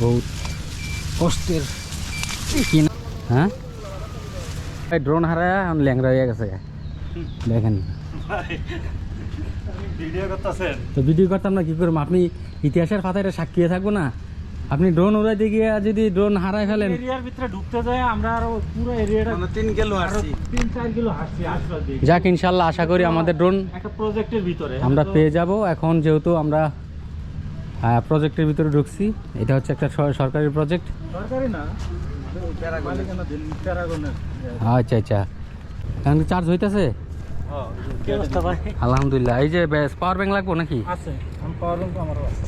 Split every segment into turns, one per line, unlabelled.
বহুত কষ্টের কিনা। হ্যাঁ? এই ড্রোন হারায় এখন ল্যাংরা হয়ে গেছে। দেখেন।
ভিডিও
তো ভিডিও করতাম না কি করব? আপনি ইতিহাসের পাতায় এটা সাক্ষী থাকব না? আপনি ড্রোন উড়াইতে গিয়ে যদি ড্রোন হারাই ফেলেন।
এরিয়ার ভিতরে ঢুকতে যায় আমরা আরও পুরো এরিয়াটা
মানে তিন কিলো আসছি
তিন চার কিলো হাঁটছি আসবার দিকে
যাক ইনশাল্লাহ আশা করি আমাদের ড্রোন
একটা প্রজেক্টের ভিতরে।
আমরা পেয়ে যাব। এখন যেহেতু আমরা প্রজেক্টের ভিতরে ঢুকছি। এটা হচ্ছে একটা সরকারি প্রজেক্ট
সরকারি না?
আচ্ছা আচ্ছা। এখন চার্জ হইতেছে?
ভাই?
আলহামদুলিল্লাহ। এই যে ব্যাস পাওয়ার ব্যাংক লাগবো নাকি?
আছে। পাওয়ার ব্যাংক আমারও আছে।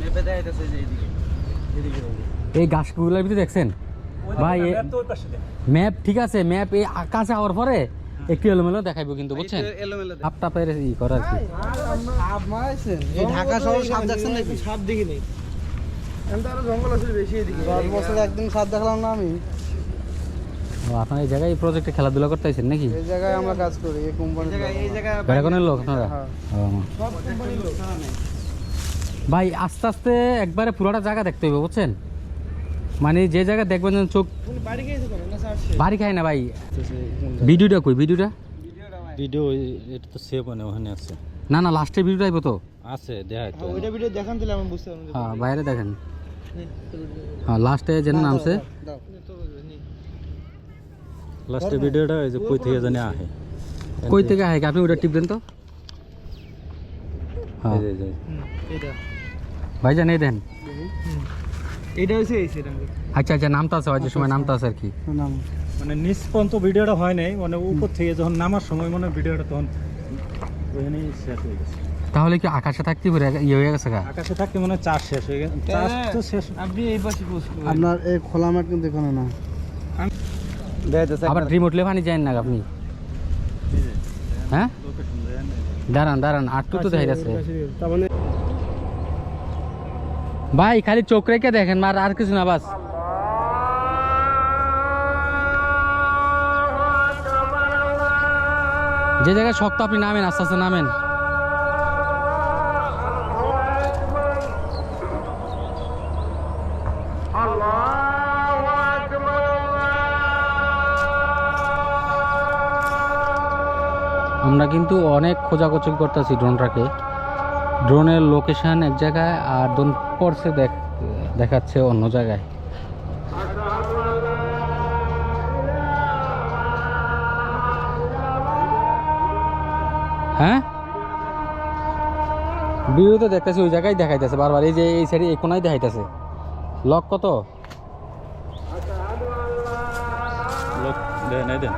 মেপে দেখাইতেছে যে এইদিকে। এদিকে
এই গাছগুলোর ভিতরে দেখছেন? ভাই। ম্যাপ ঠিক আছে ম্যাপ এই কাছে আওয়ার পরে একটু এলোমেলো দেখাইবো কিন্তু বুঝছেন। আপটা পেরে ই করার কি?
এই ঢাকা শহর সাপ দেখছেন নাকি? সাপ দেখি নেই। জঙ্গল আছে বেশি এদিকে। দশ বছর একদিন সাপ দেখলাম না আমি।
ও, আপনার এই জায়গায় এই প্রজেক্টে খেলাধুলা করতে আছেন নাকি?
এই জায়গায় আমরা কাজ করি এই কোম্পানি এই জায়গায়
বেড়াগনের লোক আপনারা?
হ্যাঁ।
ভাই আস্তে আস্তে একবারে পুরোটা জায়গা দেখতে হবে বুঝছেন? মানে যে জায়গা দেখবেন যেন চোখ
বাড়ি
বাড়ি খায় না ভাই? ভিডিওটা কই? ভিডিওটা?
ভিডিও এটা তো সেভ মানে ওখানে আছে।
না না লাস্টের ভিডিওটা আইবো তো।
আছে দেখাই তো।
ওইটা ভিডিও দেখান দিলে আমি বুঝতে পারব।
হ্যাঁ বাইরে দেখেন। হ্যাঁ লাস্টে যেন নামছে।
লাস্টের ভিডিওটা ওই যে কই থেকে জানি আহে।
কই থেকে আহে? আপনি ওটা টিপ দেন তো। হ্যাঁ
এই যে- এই যে।
এইটা।
ভাই জান এই দেন।
এইটা হচ্ছে এই সেটা
আচ্ছা আচ্ছা নামটা আছে হয়তো সময় নামটা আছে আর কি।
নাম।
মানে নিচ পর্যন্ত ভিডিওটা হয় নাই মানে উপর থেকে যখন নামার সময় মানে ভিডিওটা তখন ওখানেই শেষ হয়ে গেছে।
তাহলে কি আকাশে থাকতে পারে? ইয়ে হয়ে গেছে গা?
আকাশে থাকতে মানে চার্জ শেষ হয়ে গেছে। চার্জ তো শেষ।
আপনি এই পাশে আপনার এই খোলা মাঠ কিন্তু এখানে না।
আবার ড্রিম উঠলে পানি যায় না আপনি? হ্যাঁ? দাঁড়ান দাঁড়ান আটটু তো দেখা যাচ্ছে।
তার মানে
ভাই, খালি চোখ রেখে দেখেন আর আর কিছু না, বাস। যে জায়গায় শক্ত আপনি নামেন, আস্তে আস্তে নামেন। আমরা কিন্তু অনেক খোঁজাখুঁজি করতেছি ড্রোনটাকে। ড্রোনের লোকেশন এক জায়গায় আর ড্রোন পড়ছে দেখ, দেখাচ্ছে অন্য জায়গায়। হ্যাঁ? ভিডিওতে দেখতেছি, ওই জায়গায় দেখাইতেছে বারবার। এই যে এই সাইডে এই কোনায় দেখাইতেছে। লক কত?
লোক, দেন দেন।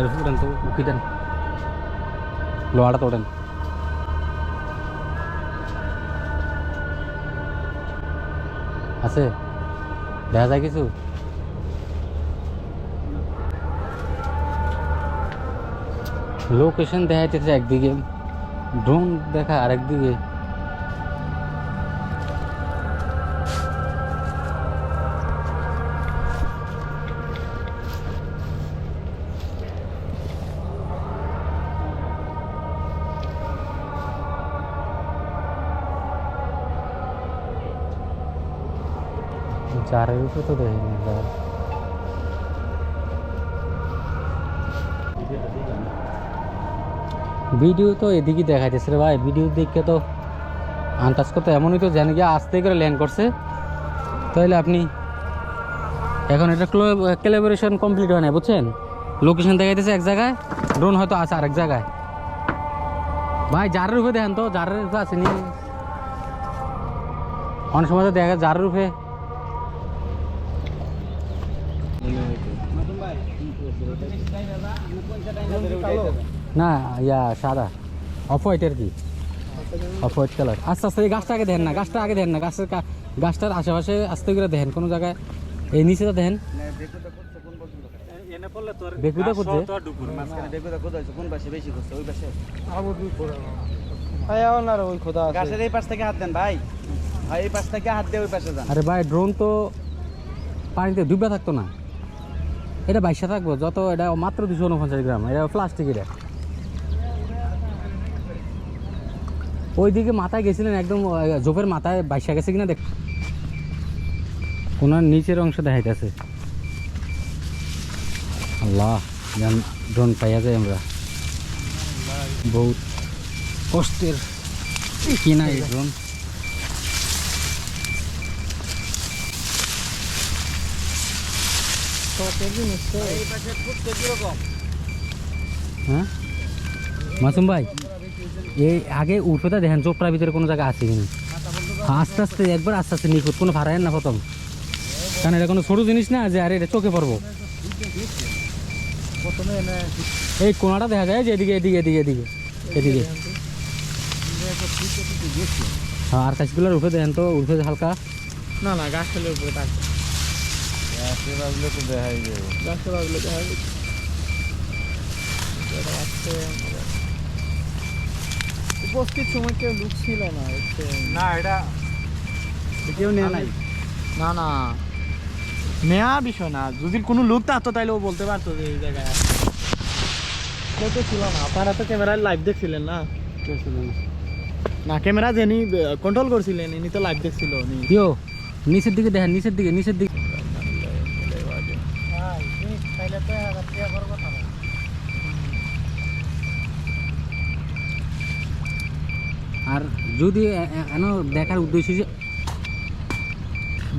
এটা উঠেন তো উঠি দেন লোহাটা তো ওঠেন আছে দেখা যায় কিছু লোকেশন দেখাইতেছে একদিকে ড্রোন দেখা আরেকদিকে উপরে তো দেখিনি জার ভিডিও তো এদিকে দেখাইতেছে রে ভাই, ভিডিও দেখে তো আন্দাজ করতে এমনই তো জানি গিয়ে আস্তে করে ল্যান্ড করছে। তাহলে আপনি এখন এটা ক্যালিব্রেশন কমপ্লিট হয় না বুঝছেন? লোকেশন দেখাইতেছে এক জায়গায় ড্রোন হয়তো আছে আরেক জায়গায়। ভাই, জারের উপরে দেখেন তো, জারের উপরে আছে নি। অনেক সময় তো দেখা জারের উপরে না ইয়া সাদা। অফ হোয়াইট আর কি? অফ হোয়াইট কালার আস্তে আস্তে এই গাছটা আগে দেখেন না গাছটা আগে দেখেন না। গাছের গাছটার আশেপাশে আস্তে করে দেখেন কোনো জায়গায় এই নিচেটা দেখেন। বেকুদা করছে?
কোন পাশে বেশি করছে ওই পাশে ভাই আও না রে, ওই খোদা গাছের এই পাশ থেকে হাত দেন ভাই। ভাই এই পাশ থেকে হাত দিয়ে ওই পাশে যান।
আরে ভাই ড্রোন তো পানিতে ডুবে থাকতো না। এটা বাইশা থাকব, যত এটা মাত্র দুশো উনপঞ্চাশ গ্রাম, এটা প্লাস্টিক এটা। ওইদিকে মাথায় গেছিলেন একদম জোপের মাথায় বাইশা গেছে কিনা দেখ। কোনার নিচের অংশ দেখাইতেছে। আল্লাহ ড্রোন পাইয়া যায় আমরা। বহুত কষ্টের কিনা এই ড্রোন হ্যাঁ? মাসুম ভাই, এই আগে উঠোটা দেখেন, চোপড়ার ভিতরে কোনো জায়গা আছে কিনা? আস্তে আস্তে, একবার আস্তে আস্তে নিখুঁত, কোনো ভাড়ায় না প্রথম। কারণ এটা কোনো ছোটো জিনিস না যে, আরে এটা চোখে পড়ব। এই কোনাটা দেখা যায় যে এদিকে এদিকে এদিকে এদিকে এদিকে। হ্যাঁ আর কাছগুলোর উঠে দেখেন তো উঠে হালকা।
না না, গাছ ফেলে উপরে থাকবে যাবে। আমাদের। উপস্থিত সময় কেউ লুক ছিল না
না এটা
কেউ নেয় নাই? না না। নেয়া বিষয় না। যদি কোনো লোক থাকতো তাহলে ও বলতে পারতো যে এই জায়গায় কেউ তো ছিল না। আপনারা তো ক্যামেরায় লাইভ দেখছিলেন না? না। ক্যামেরা যিনি কন্ট্রোল করছিলেন ইনি তো লাইভ দেখছিল
নিচের দিকে দেখেন নিচের দিকে নিচের দিকে। আর যদি দেখার উদ্দেশ্য হচ্ছে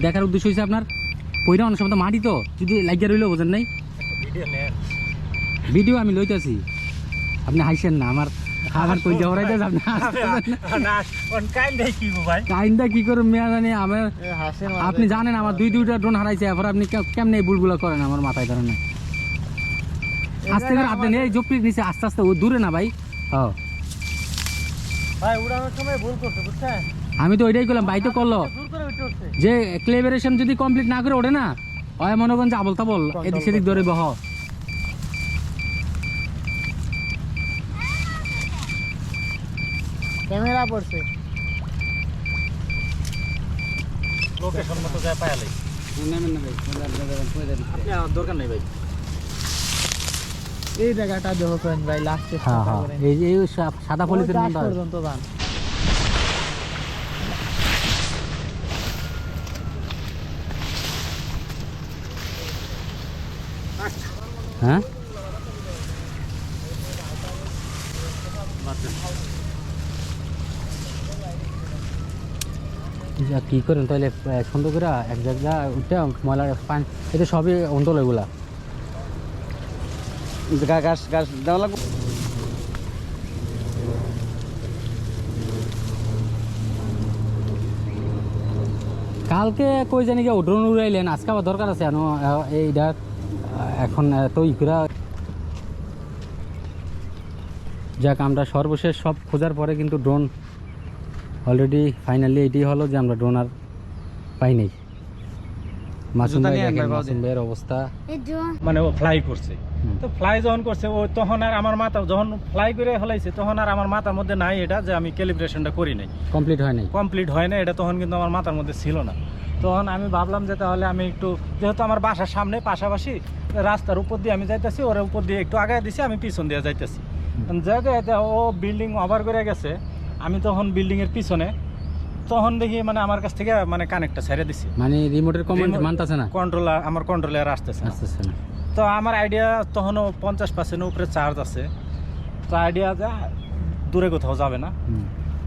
দেখার উদ্দেশ্য হচ্ছে আপনার পয়রা অনেক সময় তো মাটি তো যদি লাগিয়ে রইলেও বোঝেন নাই?
ভিডিও
আমি লইতেছি। আপনি হাসেন না আমার আমার কই যাওয়ারাইতে আপনি
না। অন কি গো ভাই?
কাইন্দা কি করে মেয়া জানি আমার আপনি জানেন আমার দুই দুইটা ড্রোন হারাইছে এরপর আপনি কেমনে এই বুলগুলো করেন আমার মাথায় ধরে না আস্তে করে আপনি এই জপির নিচে আস্তে আস্তে ও দূরে না ভাই। ও
ভাই উড়ানোর সময় ভুল করছে বুঝছেন?
আমি তো ওইটাই করলাম ভাই তো করল। যে ক্লেবারেশন যদি কমপ্লিট না করে ওঠে না হয় মনে করেন যে আবল তাবল এদিক সেদিক ধরে বহ।
ক্যামেরা পড়ছে।
লোকেশন মতো যায় পায়ালে আপনি আমার দরকার নেই ভাই।
এই জায়গাটা দেখেন ভাই লাস্টে
হ্যাঁ হ্যাঁ। এই যে এই সাদা পলিথিন
পর্যন্ত
হ্যাঁ? কি করেন তাহলে সুন্দর করে এক জায়গা উঠে ময়লা পানি এটা সবই অন্তল এগুলা।
গাছ গাছ দেওয়া লাগবে।
কালকে কই জানি গিয়ে ড্রোন উড়াইলেন, আজকে আবার দরকার আছে এনো এইটা এখন এত ই করা যাক, আমরা সর্বশেষ সব খোঁজার পরে কিন্তু ড্রোন অলরেডি ফাইনালি এইটি হলো যে আমরা ড্রোন আর পাই নাই। মাসুম ভাই দেখেন মাসুম ভাইয়ের অবস্থা।
মানে ও ফ্লাই করছে। তো ফ্লাই যখন করছে ও তখন আর আমার মাথা যখন ফ্লাই করে হলাইছে তখন আর আমার মাথার মধ্যে নাই এটা যে আমি ক্যালিব্রেশনটা করি নাই।
কমপ্লিট হয় নাই?
কমপ্লিট হয় না এটা তখন কিন্তু আমার মাথার মধ্যে ছিল না। তখন আমি ভাবলাম যে তাহলে আমি একটু যেহেতু আমার বাসার সামনে পাশাপাশি রাস্তার উপর দিয়ে আমি যাইতেছি ওর উপর দিয়ে একটু আগায় দিছি আমি পিছন দিয়ে যাইতেছি। জায়গায় ও বিল্ডিং ওভার করে গেছে। আমি তখন বিল্ডিংয়ের পিছনে তখন দেখি মানে আমার কাছ থেকে মানে কানেক্টটা ছেড়ে দিছি।
মানে রিমোটের কমেন্ট
Remote-
মানতেছে না?
কন্ট্রোলার আমার কন্ট্রোলার আসতেছে
আসতেছে না।
তো আমার আইডিয়া তখনও পঞ্চাশ পার্সেন্টের উপরে চার্জ আছে। তো আইডিয়া যা দূরে কোথাও যাবে না।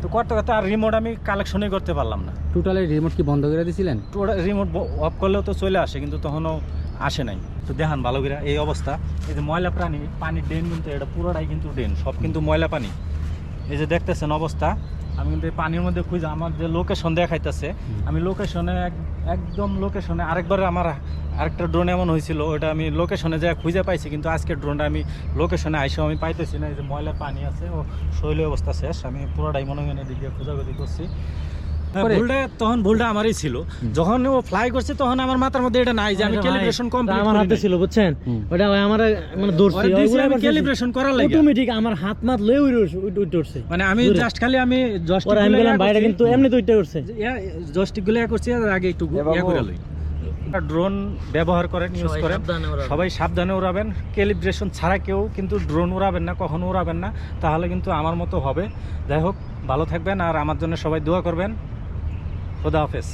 তো করতে করতে আর রিমোট আমি কালেকশনই করতে পারলাম না।
টোটালি রিমোট কি বন্ধ করে দিছিলেন?
ওটা রিমোট অফ করলেও তো চলে আসে কিন্তু তখনও আসে নাই। তো দেখান ভালো করে এই অবস্থা। এই যে ময়লা প্রাণী পানির ড্রেন কিন্তু এটা পুরোটাই কিন্তু ড্রেন সব কিন্তু ময়লা পানি। এই যে দেখতেছেন অবস্থা। আমি কিন্তু এই পানির মধ্যে খুঁজে আমার যে লোকেশন দেখাইতেছে আমি লোকেশনে একদম লোকেশনে আরেকবার আমার আরেকটা ড্রোন এমন হয়েছিল ওটা আমি লোকেশনে যা খুঁজে পাইছি কিন্তু আজকের ড্রোনটা আমি লোকেশনে আইসেও আমি পাইতেছি না এই যে ময়লা পানি আছে ও শৈল অবস্থা শেষ আমি পুরোটাই মনে হয় দিক দিয়ে খোঁজাখুঁজি করছি
করে?
ভুলটা তখন ভুলটা আমারই ছিল। যখন ও ফ্লাই করছে তখন আমার মাথার মধ্যে এটা নাই যে আমি ক্যালিব্রেশন কমপ্লিট
আমার হাতে ছিল বুঝছেন? ওটা আমার মানে দৌড়ছি
আমি ক্যালিব্রেশন করার লাগে।
অটোমেটিক আমার হাত মাত লয়ে উঠে উঠে উঠছে
মানে আমি জাস্ট খালি আমি জস্টিক
আমি গেলাম বাইরে কিন্তু এমনি তো উঠে উঠছে
জস্টিকগুলো করছি আগে একটু ইয়া করে লই। ড্রোন ব্যবহার করেন ইউজ
সবাই
করেন।
সাবধানে
সবাই সাবধানে উড়াবেন। ক্যালিব্রেশন ছাড়া কেউ কিন্তু ড্রোন উড়াবেন না কখনো উড়াবেন না। তাহলে কিন্তু আমার মতো হবে। যাই হোক ভালো থাকবেন আর আমার জন্য সবাই দোয়া করবেন। খোদা হাফেজ